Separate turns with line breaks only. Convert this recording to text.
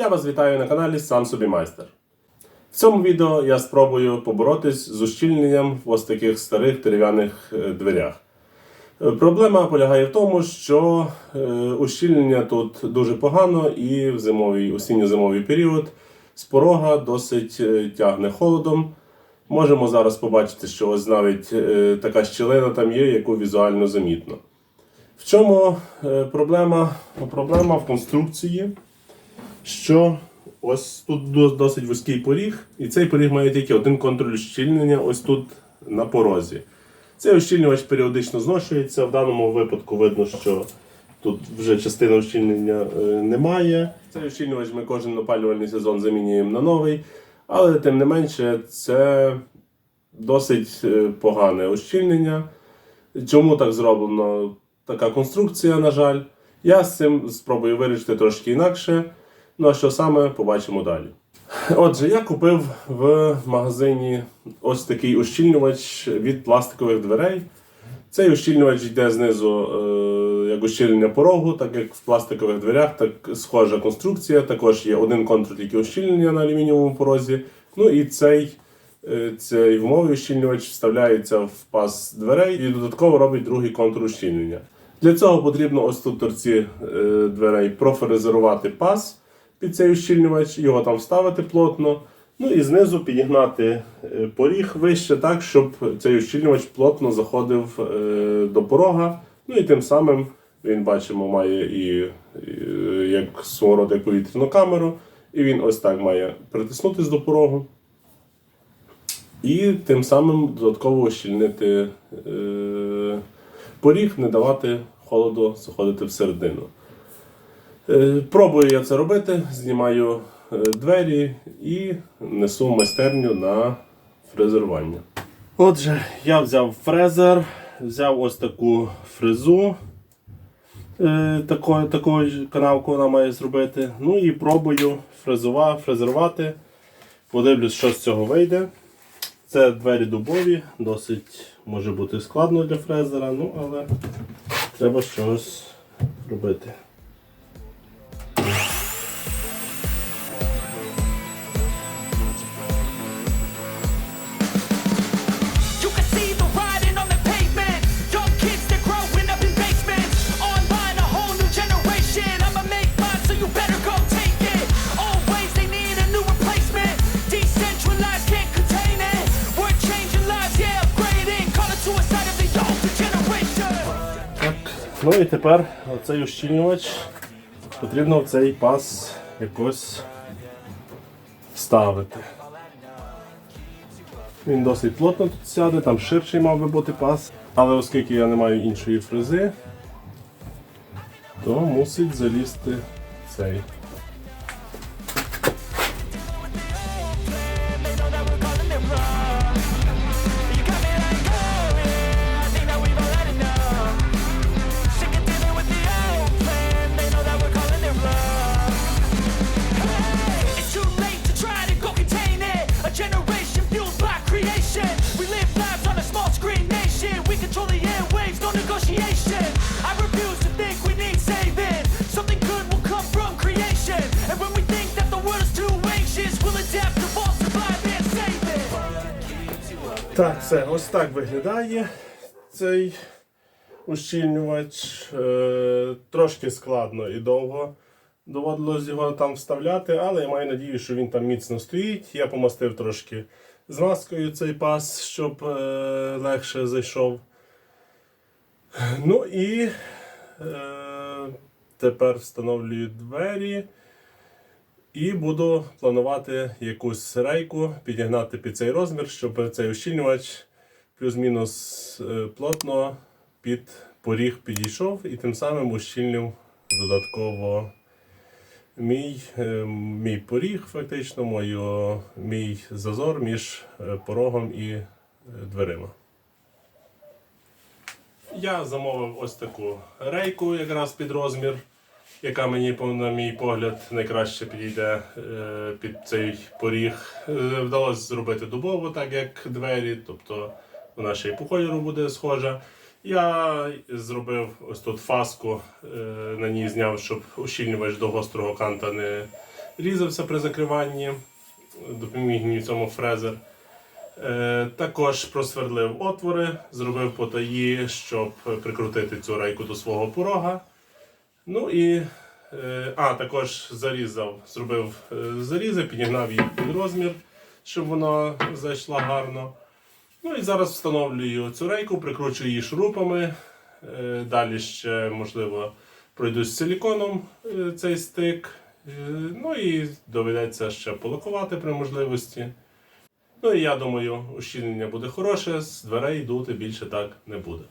Я вас вітаю на каналі Сам собі майстер. В цьому відео я спробую поборотись з ущільненням в ось таких старих дерев'яних е, дверях. Е, Проблема полягає в тому, що е, ущільнення тут дуже погано і в зимовий, осінньо-зимовий період з порога досить тягне холодом. Можемо зараз побачити, що ось навіть така щілина там є, яку візуально замітно. В чому проблема? Проблема в конструкції, що ось тут досить вузький поріг, і цей поріг має тільки один контур ущільнення ось тут на порозі. Цей ущільнювач періодично зношується. В даному випадку видно, що тут вже частина ущільнення е, немає. Цей ущільнювач ми кожен опалювальний сезон замінюємо на новий, але тим не менше це досить е, погане ущільнення. Чому так зроблено? Така конструкція, на жаль. Я з цим спробую вирішити трошки інакше. Ну а що саме, побачимо далі. Отже, я купив в магазині ось такий ущільнювач від пластикових дверей. Цей ущільнювач йде знизу е, як ущільнення порогу, так як в пластикових дверях, так схожа конструкція. Також є один контур тільки ущільнення на алюмінієвому порозі. Ну і цей, е, цей вмовий ущільнювач вставляється в паз дверей і додатково робить другий контур ущільнення. Для цього потрібно ось тут торці е, дверей профрезерувати паз під цей ущільнювач, його там вставити плотно. Ну і знизу підігнати е, поріг вище так, щоб цей ущільнювач плотно заходив е, до порога. Ну і тим самим він бачимо має і, і як свого роду як повітряну камеру, і він ось так має притиснутись до порогу. І тим самим додатково ущільнити е, поріг, не давати холоду заходити всередину. Е, Пробую я це робити, знімаю е, двері і несу майстерню на фрезерування. Отже, я взяв фрезер, взяв ось таку фрезу. Е, Такої, такої канавку вона має зробити. Ну і пробую фрезува, фрезерувати. Подивлюсь, що з цього вийде. Це двері дубові, досить може бути складно для фрезера, ну але треба щось робити. Ну і тепер оцей ущільнювач потрібно в цей паз якось вставити. Він досить плотно тут сяде, там ширший мав би бути паз. Але оскільки я не маю іншої фрези, то мусить залізти цей. Так, все, ось так виглядає цей ущільнювач. Е, трошки складно і довго доводилось його там вставляти, але я маю надію, що він там міцно стоїть. Я помастив трошки змазкою цей паз, щоб е, легше зайшов. Ну і е, тепер встановлюю двері. І буду планувати якусь рейку підігнати під цей розмір, щоб цей ущільнювач плюс-мінус е, плотно під поріг підійшов і тим самим ущільнив додатково мій, е, мій поріг, фактично, мою, мій зазор між е, порогом і дверима. Я замовив ось таку рейку якраз під розмір, яка мені, на мій погляд, найкраще підійде е, під цей поріг. Е, Вдалося зробити дубову, так як двері, тобто вона ще й по кольору буде схожа. Я зробив ось тут фаску, е, на ній зняв, щоб ущільнювач до гострого канта не різався при закриванні, допоміг мені в цьому фрезер. Також просвердлив отвори, зробив потаї, щоб прикрутити цю рейку до свого порога. Ну і е, а, також зарізав, зробив е, зарізи, підігнав їх під розмір, щоб вона зайшла гарно. Ну і зараз встановлюю цю рейку, прикручую її шурупами. Е, Далі ще, можливо, пройдусь силіконом цей стик. Ну і доведеться ще полакувати при можливості. Ну і я думаю, ущільнення буде хороше, з дверей дути більше так не буде.